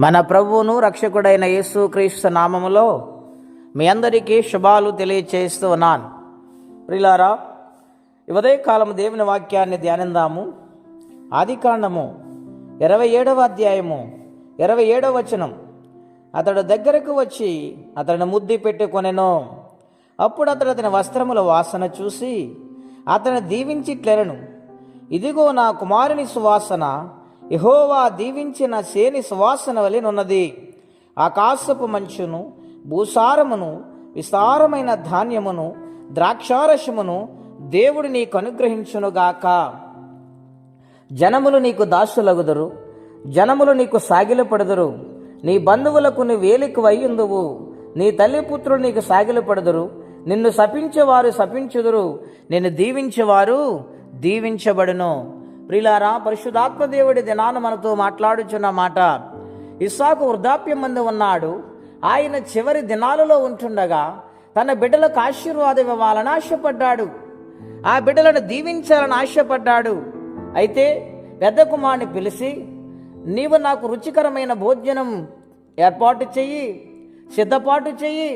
మన ప్రభువును రక్షకుడైన యేసుక్రీస్తు నామములో మీ అందరికీ శుభాలు తెలియచేస్తూ ఉన్నాను. ప్రిలారా ఉదయ దేవుని వాక్యాన్ని ధ్యానిందాము. ఆదికాండము ఇరవై ఏడవ అధ్యాయము ఇరవై ఏడవ వచనం. అతడు దగ్గరకు వచ్చి అతడిని ముద్ది పెట్టుకొనెను. అప్పుడు అతడు అతని వస్త్రముల వాసన చూసి అతను దీవించిట్లెరను ఇదిగో నా కుమారుని సువాసన యహోవా దీవించిన సేని సువాసన వలెనున్నది ఆకాశపు మంచును భూసారమును విస్తారమైన ధాన్యమును ద్రాక్షారసమును దేవుడు నీకు అనుగ్రహించునుగాక జనములు నీకు దాసులగుదురు జనములు నీకు సాగిలపడదురు నీ బంధువులకు నీ వేలికి వయ్యుందువు నీ తల్లిపుత్రులు నీకు సాగిలపడదురు నిన్ను శపించేవారు శపించుదురు నిన్ను దీవించేవారు దీవించబడును. ప్రిలారా పరిశుధాత్మదేవుడి దినాన మనతో మాట్లాడుచున్న మాట ఇస్సాకు వృద్ధాప్యం మంది ఉన్నాడు. ఆయన చివరి దినాలలో ఉంటుండగా తన బిడ్డలకు ఆశీర్వాదం ఇవ్వాలని ఆశపడ్డాడు. ఆ బిడ్డలను దీవించాలని ఆశపడ్డాడు. అయితే పెద్ద కుమారుని పిలిచి నీవు నాకు రుచికరమైన భోజనం ఏర్పాటు చెయ్యి సిద్ధపాటు చెయ్యి.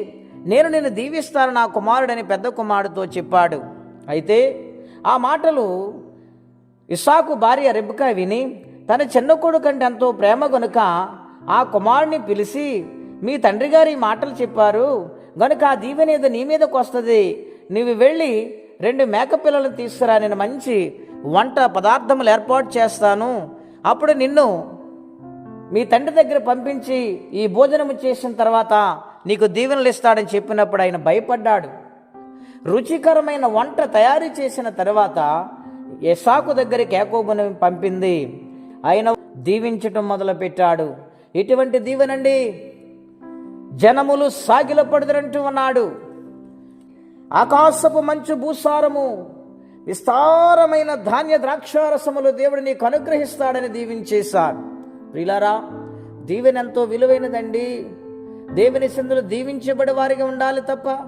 నేను నిన్ను దీవిస్తాను నా కుమారుడని పెద్ద కుమారుడితో చెప్పాడు. అయితే ఆ మాటలు ఇసాకు భార్య రెబ్బక విని తన చిన్న కొడుకంటే ఎంతో ప్రేమ గనుక ఆ కుమారుని పిలిచి మీ తండ్రి గారి ఈ మాటలు చెప్పారు. గనుక ఆ దీవెన ఏదో నీ మీదకు వస్తుంది. నీవు వెళ్ళి రెండు మేకపిల్లలను తీసుకురా. నేను మంచి వంట పదార్థములు ఏర్పాటు చేస్తాను. అప్పుడు నిన్ను మీ తండ్రి దగ్గర పంపించి ఈ భోజనము చేసిన తర్వాత నీకు దీవెనలు ఇస్తాడని చెప్పినప్పుడు ఆయన భయపడ్డాడు. రుచికరమైన వంట తయారు చేసిన తర్వాత ఎసాకు దగ్గరికి యాకోబుని పంపింది. ఆయన దీవించటం మొదలుపెట్టాడు. ఎటువంటి దీవెనండి జనములు సాగిలపడుదరంటూ ఉన్నాడు ఆకాశపు మంచు భూసారము విస్తారమైన ధాన్య ద్రాక్షారసములు దేవుడు నీకు అనుగ్రహిస్తాడని దీవించేశాడు ప్రిలారా దీవెన ఎంతో విలువైనదండి. దేవుని సింధులు దీవించబడి వారికి ఉండాలి తప్ప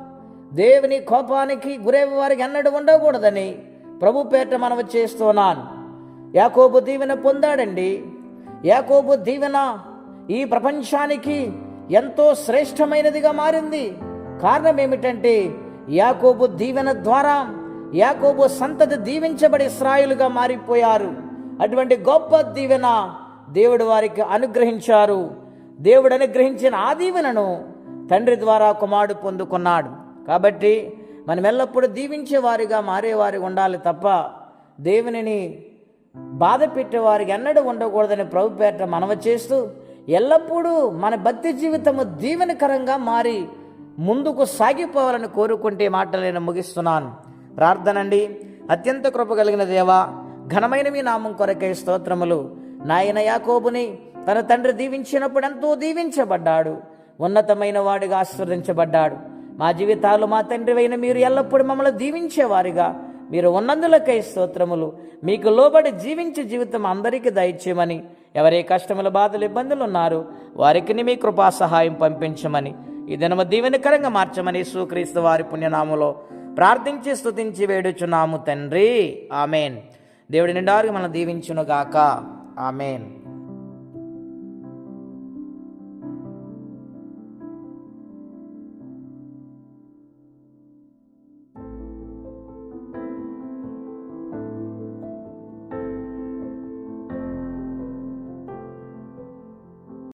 దేవుని కోపానికి గురయ్యే వారికి ఎన్నడూ ఉండకూడదని ప్రభు పేట మనవి చేస్తున్నాను. యాకోబు దీవెన పొందాడండి. యాకోబు దీవెన ఈ ప్రపంచానికి ఎంతో శ్రేష్టమైనదిగా మారింది. కారణం ఏమిటంటే యాకోబు దీవెన ద్వారా యాకోబు సంతతి దీవించబడి ఇస్రాయులుగా మారిపోయారు. అటువంటి గొప్ప దీవెన దేవుడు వారికి అనుగ్రహించారు. దేవుడు అనుగ్రహించిన ఆ దీవెనను తండ్రి ద్వారా కుమారుడు పొందుకున్నాడు. కాబట్టి మనం ఎల్లప్పుడూ దీవించేవారిగా మారేవారి ఉండాలి తప్ప దేవునిని బాధ పెట్టేవారికి ఎన్నడూ ఉండకూడదని ప్రభు పేట మనవ చేస్తూ ఎల్లప్పుడూ మన భక్తి జీవితము దీవెనకరంగా మారి ముందుకు సాగిపోవాలని కోరుకుంటే మాటలు నేను ముగిస్తున్నాను. ప్రార్థనండి. అత్యంత కృప కలిగిన దేవా ఘనమైన మీ నామం కొరకై స్తోత్రములు. నాయన యాకోబుని తన తండ్రి దీవించినప్పుడు ఎంతో దీవించబడ్డాడు. ఉన్నతమైన వాడిగా ఆశీర్వదించబడ్డాడు. మా జీవితాలు మా తండ్రివైన మీరు ఎల్లప్పుడూ మమ్మల్ని దీవించేవారిగా. మీరు ఉన్నందులకై స్తోత్రములు. మీకు లోబడి జీవించే జీవితం అందరికీ దయచేయమని. ఎవరే కష్టముల బాధలు ఇబ్బందులు ఉన్నారో వారికి మీ కృపా సహాయం పంపించమని. ఈ దినమ దీవెనకరంగా మార్చమని సుక్రీస్తు వారి పుణ్యనామలో ప్రార్థించి స్తుతించి వేడుచున్నాము తండ్రి. ఆమెన్. దేవుడి నిండారుగా మనం దీవించునుగాక. ఆమెన్.